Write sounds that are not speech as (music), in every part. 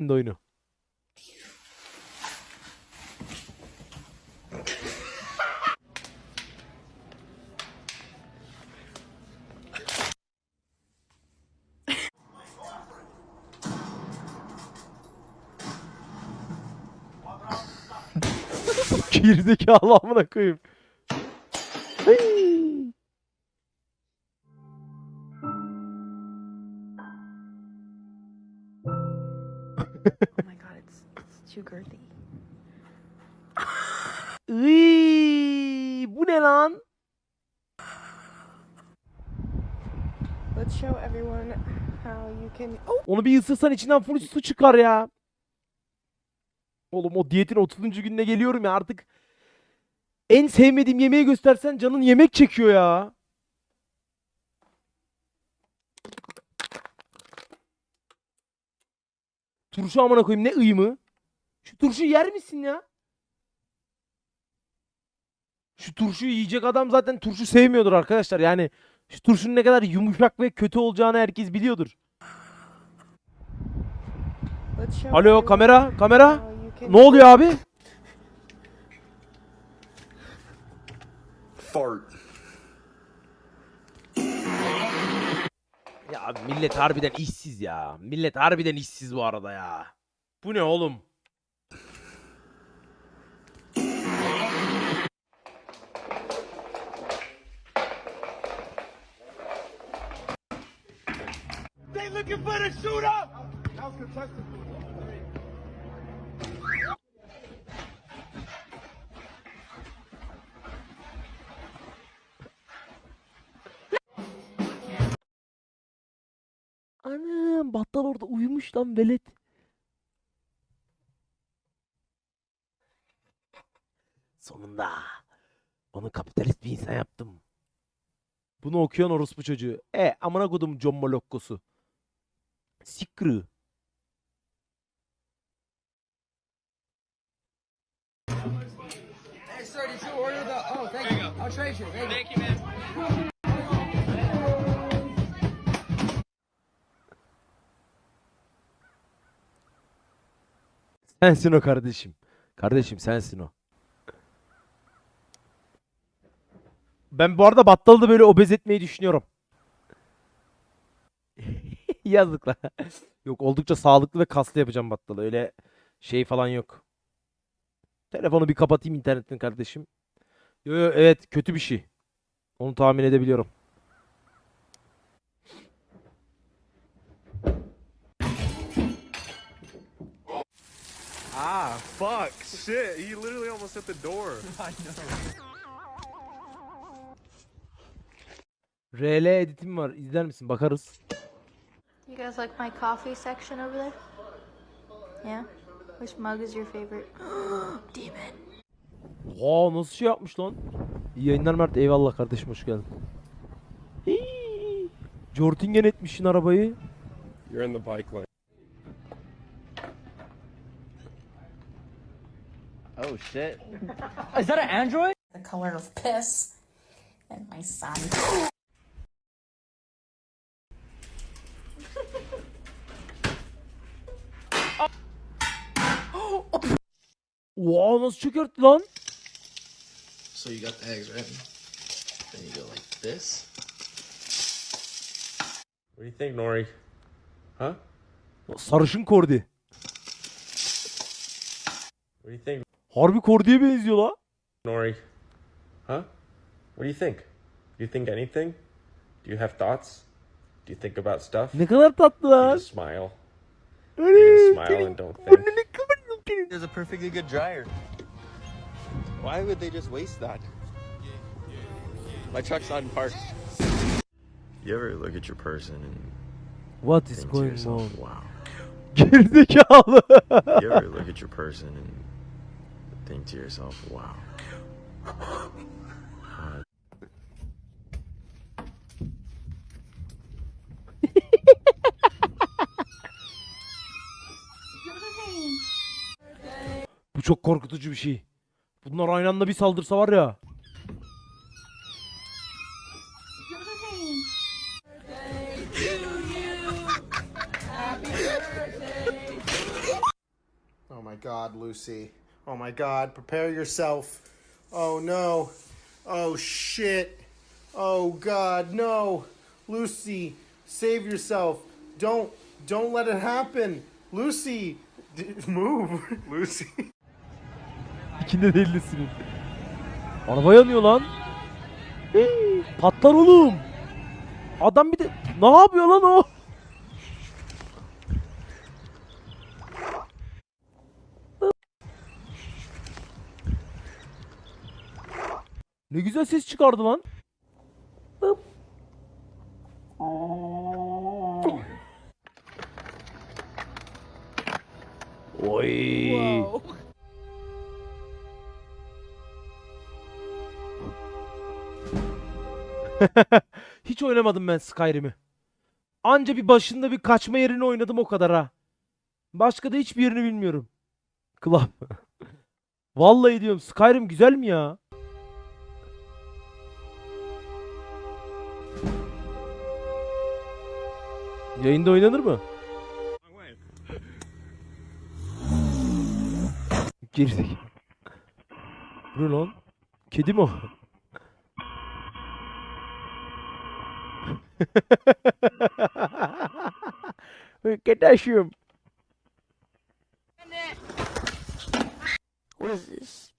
de oyunu. (laughs) Gerizekalı amına koyayım. Hıy. Oh my god, it's it's too girthy. Iy, bu ne lan? Let's show everyone how you can. Oh, Onu bir ısırsan içinden full su çıkar ya. Oğlum o diyetin 30. gününe geliyorum ya artık. En sevmediğim yemeği göstersen canın yemek çekiyor ya. Turşu amına koyayım ne ıy mı? Şu turşu yer misin ya? Şu turşuyu yiyecek adam zaten turşu sevmiyordur arkadaşlar. Yani şu turşunun ne kadar yumuşak ve kötü olacağını herkes biliyordur. Alo kamera kamera. Ne oluyor abi? Fart. Abi millet harbiden işsiz ya. Millet harbiden işsiz bu arada ya. Bu ne oğlum? Anam battal orada uyumuş lan velet. Sonunda. Onu kapitalist bir insan yaptım. Bunu okuyan orospu çocuğu. E amına kodum John Molokkosu. Sikri. Hey, sir, did you order the? Oh, thank you. I'll trade you. Thank you. Sensin o kardeşim. Kardeşim sensin o. Ben bu arada battalı da böyle obez etmeyi düşünüyorum. (laughs) Yazık lan. Yok oldukça sağlıklı ve kaslı yapacağım battalı. Öyle şey falan yok. Telefonu bir kapatayım internetten kardeşim. Yo yo evet kötü bir şey. Onu tahmin edebiliyorum. Ah, fuck. Shit. He literally almost hit the door. (laughs) RL editim var. İzler misin? Bakarız. You guys like my coffee section over there? Yeah? Which mug is your favorite? (gasps) Demon. Aa nasıl şey yapmış lan? İyi yayınlar Mert. Eyvallah kardeşim hoş geldin. Jortingen etmişsin arabayı. You're in the bike lane. Oh shit. Is that an Android? the color of piss and my son. Oha nasıl çökertti lan? So you got the eggs, right? Then you go like this. What do you think, Nori? Huh? Sarışın kordi. What do you think, Harbi kordiye benziyor la. Nori? Huh? What do you think? Do you think anything? Do you have thoughts? Do you think about stuff? Ne kadar tatlı lan. just smile. Öyle, You smile and don't think. burnunu kıvırdım senin. There's a perfectly good dryer. Why would they just waste that? My truck's not parked. You ever look at your person and What is think to going yourself, on? wow. Gerizekalı. You ever look at your person and think to yourself, wow. Bu çok korkutucu bir şey. Bunlar aynı anda bir saldırsa var ya. my god, Lucy. Oh my god, prepare yourself. Oh no. Oh shit. Oh god, no. Lucy, save yourself. Don't don't let it happen. Lucy, d- (laughs) move. Lucy. İkinde de ellisinin. Araba yanıyor lan. Hey, patlar oğlum. Adam bir de ne yapıyor lan o? Ne güzel ses çıkardı lan. Oy. (laughs) Hiç oynamadım ben Skyrim'i. Anca bir başında bir kaçma yerini oynadım o kadar ha. Başka da hiçbir yerini bilmiyorum. Club. (laughs) Vallahi diyorum Skyrim güzel mi ya? Yayında oynanır mı? Gerizekalı. Bu lan? Kedi mi o? Arkadaşım. What is this?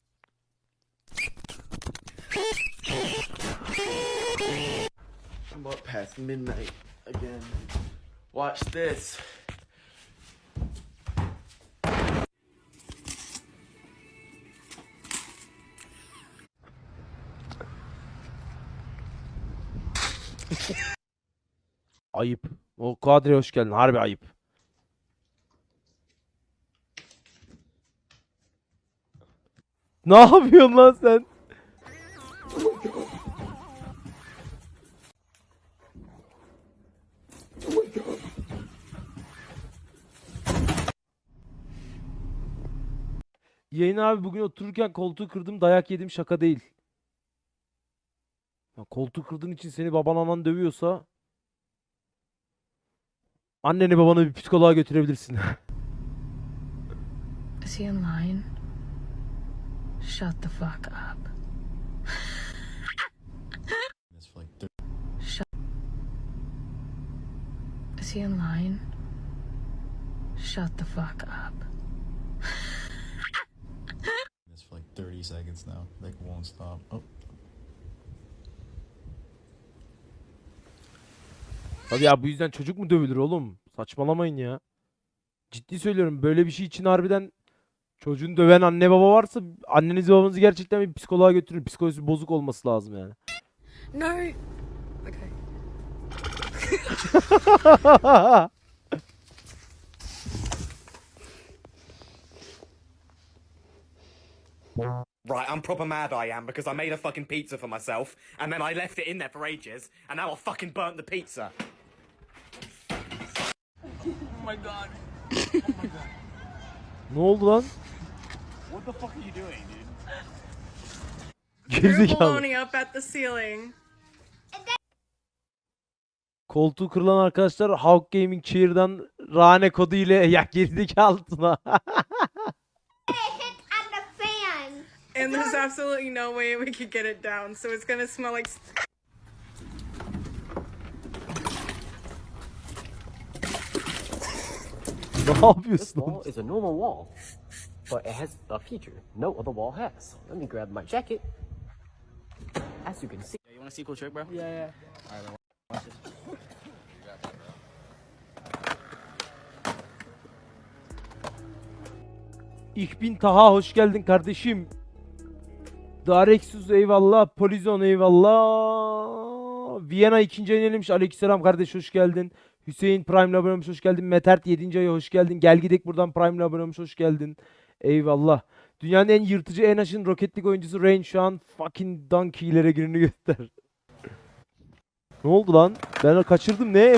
I'm up past midnight again. Watch this. Ayıp. O Kadri hoş geldin. Harbi ayıp. Ne yapıyorsun lan sen? (laughs) Yayın abi bugün otururken koltuğu kırdım dayak yedim şaka değil. Ya koltuğu kırdığın için seni baban anan dövüyorsa anneni babanı bir psikoloğa götürebilirsin. (laughs) Is he in line? Shut the fuck up. Is he in line? Shut the fuck up. This for like 30 seconds now. Like won't stop. Oh. Tabii ya bu yüzden çocuk mu dövülür oğlum? Saçmalamayın ya. Ciddi söylüyorum böyle bir şey için harbiden çocuğun döven anne baba varsa annenizi babanızı gerçekten bir psikoloğa götürün. Psikolojisi bozuk olması lazım yani. No. Okay. (laughs) Right, I'm proper mad I am because I made a fucking pizza for myself and then I left it in there for ages and now I fucking burnt the pizza. (laughs) Ne oldu lan? What the fuck are you doing, dude? Gerizekalı. up at the ceiling. Koltuğu kırılan arkadaşlar Hawk Gaming Cheer'dan Rane kodu ile (laughs) ya gerizekalısına. (laughs) And there's absolutely no way we could get it down, so it's gonna smell like. ne yapıyorsun? oğlum? is a normal wall, but it has a feature no other wall has. Let me grab my jacket. As you can see. you want to see a cool trick, bro? Yeah, yeah. All right, then watch this. İhbin Taha hoş geldin kardeşim. Darexus eyvallah. Polizon eyvallah. Viyana ikinci ayını elemiş. Aleykümselam kardeş hoş geldin. Hüseyin Prime'le abone olmuş hoş geldin. Metert 7. ayı hoş geldin. Gel gidek buradan Prime'le abone olmuş hoş geldin. Eyvallah. Dünyanın en yırtıcı en aşın roketlik oyuncusu Rain şu an fucking donkey'lere gününü göster. ne oldu lan? Ben kaçırdım ne?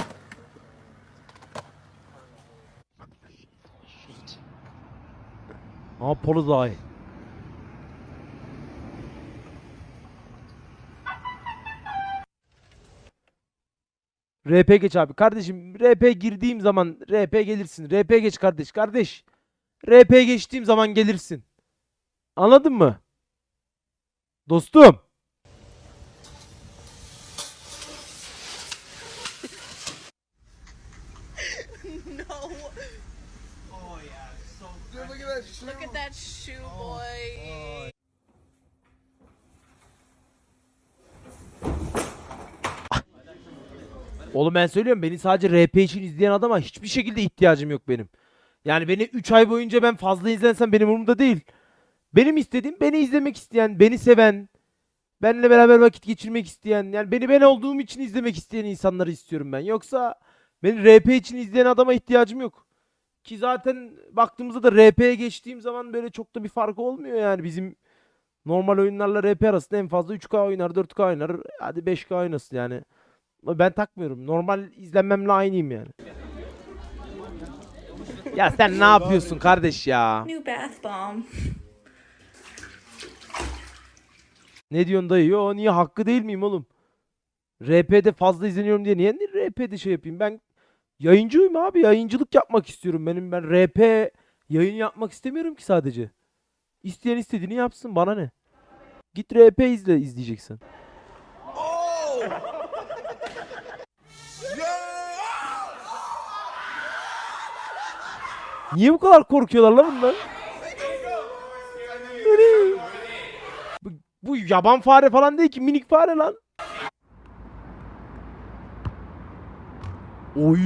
Aa Polizei. RP geç abi. Kardeşim RP girdiğim zaman RP gelirsin. RP geç kardeş. Kardeş. RP geçtiğim zaman gelirsin. Anladın mı? Dostum. (laughs) Look at that shoe, boy. Oğlum ben söylüyorum beni sadece RP için izleyen adama hiçbir şekilde ihtiyacım yok benim. Yani beni 3 ay boyunca ben fazla izlensem benim umurumda değil. Benim istediğim beni izlemek isteyen, beni seven, benimle beraber vakit geçirmek isteyen, yani beni ben olduğum için izlemek isteyen insanları istiyorum ben. Yoksa beni RP için izleyen adama ihtiyacım yok. Ki zaten baktığımızda da RP'ye geçtiğim zaman böyle çok da bir farkı olmuyor yani bizim normal oyunlarla RP arasında en fazla 3K oynar, 4K oynar, hadi 5K oynasın yani. Ben takmıyorum. Normal izlenmemle aynıyım yani. Ya sen ne yapıyorsun kardeş ya? New bath bomb. Ne diyorsun dayı? Yo niye hakkı değil miyim oğlum? RP'de fazla izleniyorum diye niye RP'de şey yapayım? Ben yayıncıyım abi. Yayıncılık yapmak istiyorum. Benim ben RP yayın yapmak istemiyorum ki sadece. İsteyen istediğini yapsın bana ne? Git RP izle izleyeceksin. Niye bu kadar korkuyorlar lan bunlar? Bu, bu yaban fare falan değil ki minik fare lan. Oy.